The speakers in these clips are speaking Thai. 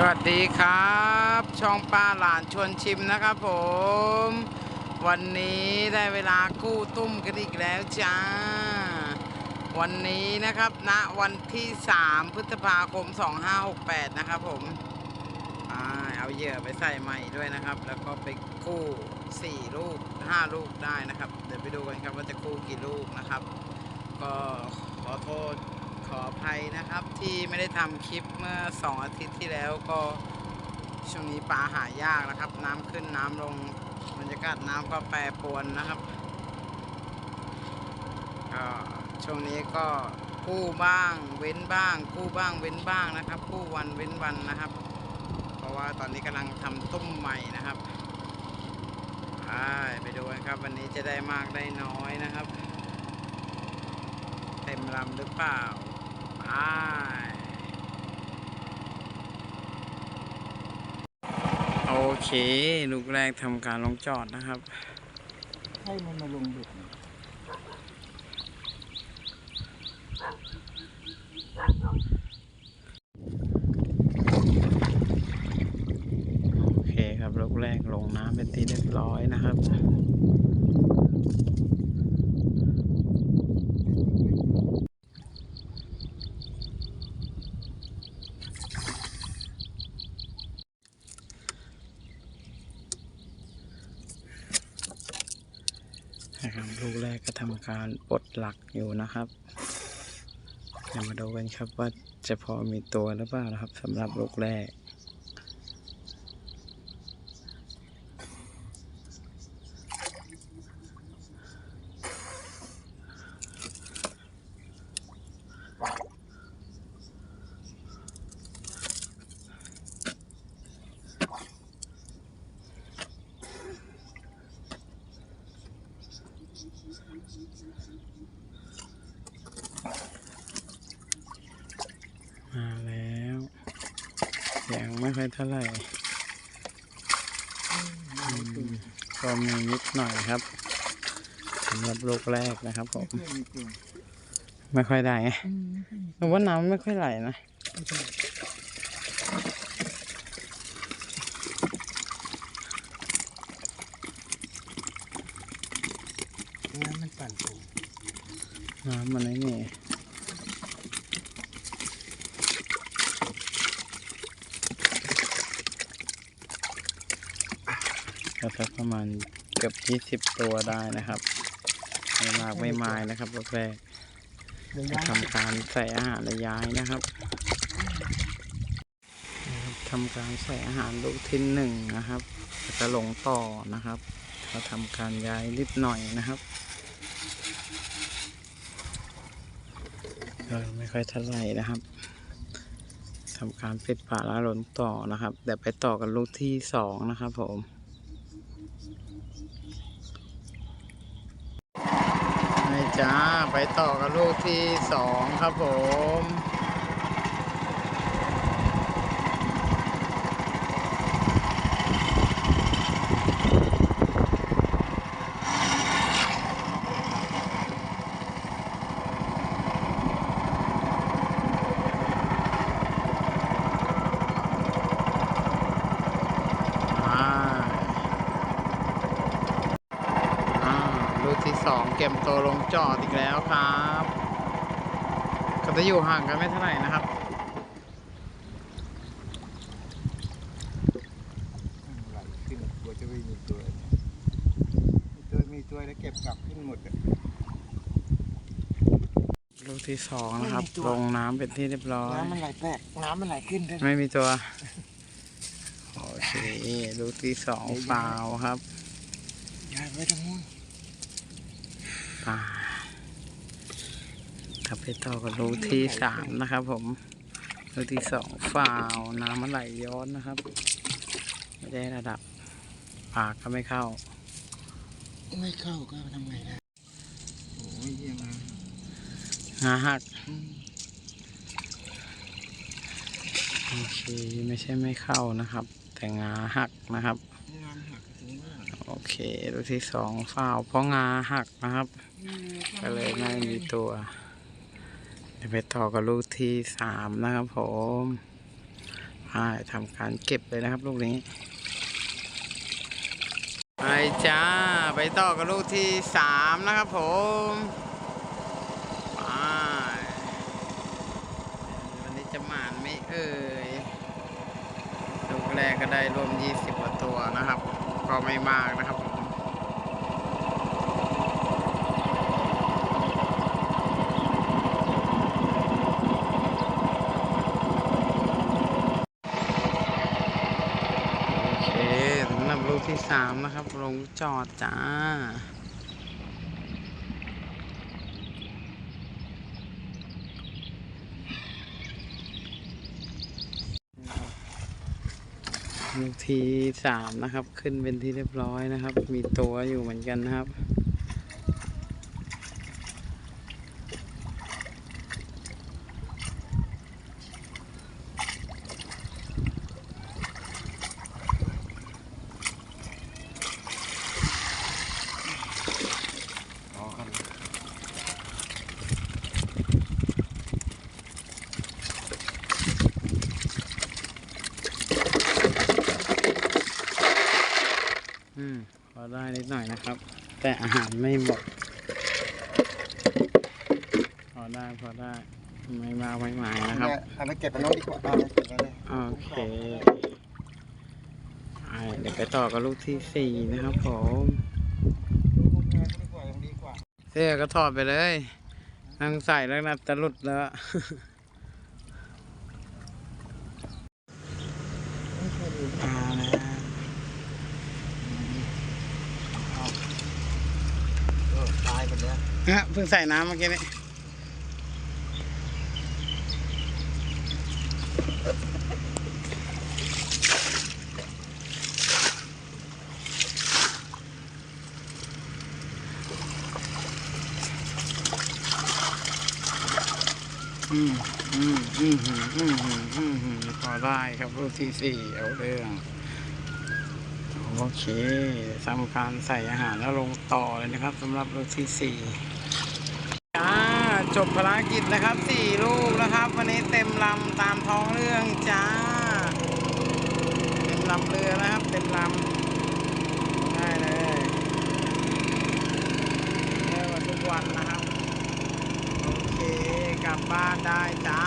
สวัสดีครับ ช่องป้าหลานชวนชิมนะครับผม วันนี้ได้เวลากู้ตุ้มกันอีกแล้วจ้า วันนี้นะครับณวันที่ 3 พฤษภาคม 2568 นะครับผมอเอาเหยื่อไปใส่ใหม่ด้วยนะครับ แล้วก็ไปกู้ 4 ลูก 5 ลูกได้นะครับ เดี๋ยวไปดูกันครับว่าจะกู้กี่ลูกนะครับ ก็ขอโทษ ขออภัยนะครับที่ไม่ได้ทำคลิปเมื่อ 2 อาทิตย์ที่แล้วก็ช่วงนี้ปลาหายากนะครับ น้ำขึ้นน้ำลงบรรยากาศน้ำก็แปรปรวนนะครับก็ช่วงนี้ก็กู้บ้างเว้นบ้าง กู้บ้างเว้นบ้างนะครับกู้วันเว้นวันนะครับ เพราะว่าตอนนี้กำลังทำตุ้มใหม่นะครับไปดูกันครับ วันนี้จะได้มากได้น้อยนะครับ เต็มลำหรือเปล่า โอเค ลูกแรกทำการลงจอดนะครับ ให้มันมาลงเบ็ดหน่อยโอเคครับลูกแรกลงน้ำเป็นที่เรียบร้อยนะครับ นะครับลูกแรกก็ทำการปลดหลักอยู่นะครับเดี๋ยวมาดูกันครับว่าจะพอมีตัวหรือเปล่านะครับสำหรับลูกแรก มาแล้ว ยังไม่ค่อยเท่าไหร่อืมก็มีนิดหน่อยครับสำหรับลูกแรกนะครับผมเพื่อนมีตัวไม่ค่อยได้ไงอืมไม่ค่อยมีหรือว่าน้ำไม่ค่อยไหลนะไม่ใช่น้ำมันปั่นปูน้ำมันไอ้นี่ ก็สักประมาณเกือบยี่สิบตัวได้นะครับไม่มากไม่มายนะครับลูกแรกจะทำการใส่อาหารและย้ายนะครับทำการใส่อาหารลูกที่หนึ่งนะครับจะหลงต่อนะครับก็ทำการย้ายนิดหน่อยนะครับไม่ค่อยเท่าไหร่นะครับทำการปิดฝาแล้วหลงต่อนะครับเดี๋ยวไปต่อกันลูกที่สองนะครับผมไม่ จ้า ไปต่อกันลูกที่สองครับผม 2 เกมโตลงจอดอีกแล้วครับก็จะอยู่ห่างกันไม่เท่าไหร่นะครับไหลขึ้นกลัวจะไม่มีตัวมีตัวมีตัวแล้วเก็บกลับขึ้นหมดลูกที่สองนะครับ ลงน้ำเป็นที่เรียบร้อย น้ำมันไหลแตกน้ำมันไหลขึ้นไม่มีตัว โอเค ลูกที่สองเปล่าครับย้ายไปทางนู้น ปล่าถ้าไปต่อกับลูกที่สามนะครับ ผมลูกที่สองฟาวน้ำมันไหลย้อนนะครับ ไม่ได้ระดับปากก็ไม่เข้า ไม่เข้าก็ทำไงได้โอ้ยเยี่ยมนะงาหักอืมโอเคไม่ใช่ไม่เข้านะครับ แต่งาหักนะครับ งานหักถึงมาก โอเคลูกที่สองฟาวเพราะงาหักนะครับ ก็เลยไม่มีตัวเดี๋ยวไปต่อกับลูกที่สามนะครับผมใช่ทำการเก็บเลยนะครับ ลูกนี้ไปจ้า ไปต่อกับลูกที่สามนะครับผมไปวันนี้จะหมานไหม่เอ่ย ลูกแรกก็ได้รวม20กว่าตัวนะครับ ก็ไม่มากนะครับผมโอเคสำหรับลูกที่สามนะครับ ลงจอดจ้า ที่สามนะครับ ขึ้นเป็นที่เรียบร้อยนะครับ มีตัวอยู่เหมือนกันนะครับ อืมพอได้นิดหน่อยนะครับ แต่อาหารไม่หมด พอได้พอได้ ไม่มากไม่หมายนะครับเนี่ยเอาไปเก็บไปโน้องดีกว่าเอาไปเก็บไว้เลยโอเคไปเดี๋ยวไปต่อกับลูกที่สี่นะครับผมดูพวกแม่ก็ดีกว่ายังดีกว่าเสื้อก็ถอดไปเลยนั่งใส่แล้วนะจะหลุดแล้ว ฮะเพิ่งใส่น้ำเมื่อกี้นี้อืมอืมอืมอืมอืมอืมพอได้ครับลูกที่สี่เอาเรื่องโอเคทำการใส่อาหารแล้วลงต่อเลยนะครับสำหรับลูกที่สี่ จ้า จบภารกิจนะครับสี่ลูกนะครับ วันนี้เต็มลำตามท้องเรื่องจ้า เต็มลำเรือนะครับ เต็มลำได้เลยเริ่มมาทุกวันนะครับ โอเคกลับบ้านได้จ้า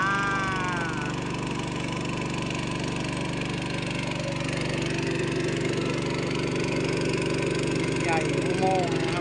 ใหญ่อุโมงนะครับ